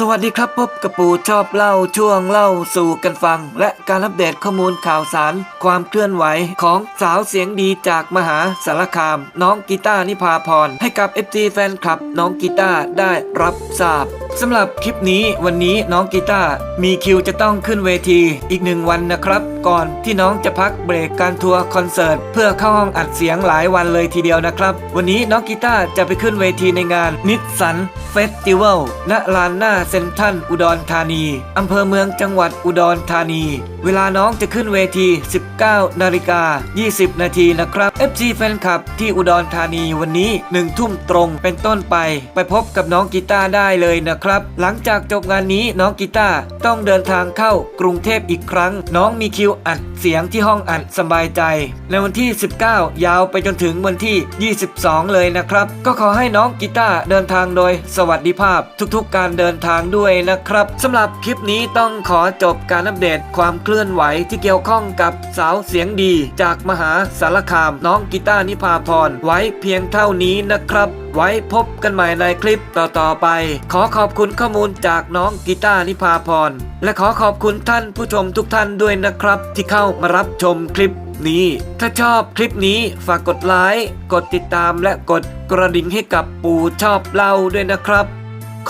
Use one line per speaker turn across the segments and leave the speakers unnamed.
สวัสดีครับพบกับปู่ชอบเล่าช่วงเล่าสู่กันฟัง และการอัปเดตข้อมูลข่าวสาร ความเคลื่อนไหวของสาวเสียงดีจากมหาสารคาม น้องกีตานิพาพร ให้กับ FG แฟนคลับน้องกีตาได้รับทราบสำหรับคลิปนี้วันนี้น้องกีตาร์มีคิวจะต้องขึ้นเวทีอีกหนึ่งวันนะครับ ก่อนที่น้องจะพักเบรกการทัวร์คอนเสิร์ตเพื่อเข้าห้องอัดเสียงหลายวันเลยทีเดียวนะครับ วันนี้น้องกีตาร์จะไปขึ้นเวทีในงานนิสสันเฟสติวัลณลานหน้าเซ็นทรัลอุดรธานีอำเภอเมืองจังหวัดอุดรธานี เวลาน้องจะขึ้นเวที 19 นาฬิกา 20 นาทีนะครับ FC แฟนคลับที่อุดรธานีวันนี้1ทุ่มตรงเป็นต้นไป ไปพบกับน้องกีตาร์ได้เลยนะครับหลังจากจบงานนี้น้องกีตาร์ต้องเดินทางเข้ากรุงเทพอีกครั้ง น้องมีคิวอัดเสียงที่ห้องอัดสบายใจ ในวันที่ 19 ยาวไปจนถึงวันที่ 22 เลยนะครับ ก็ขอให้น้องกีตาร์เดินทางโดยสวัสดิภาพทุกๆ การเดินทางด้วยนะครับสำหรับคลิปนี้ต้องขอจบการอัปเดตความเคลื่อนไหวที่เกี่ยวข้องกับสาวเสียงดี จากมหาสารคามน้องกีตาร์นิพาพรไว้เพียงเท่านี้นะครับ ไว้พบกันใหม่ในคลิปต่อๆไป ขอขอบอบคุณข้อมูลจากน้องกีตาร์นิพาพร และขอขอบคุณท่านผู้ชมทุกท่านด้วยนะครับ ที่เข้ามารับชมคลิปนี้ ถ้าชอบคลิปนี้ฝากกดไลค์กดติดตามและกดกระดิ่งให้กับปู่ชอบเล่าด้วยนะครับ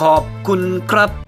ขอบคุณครับ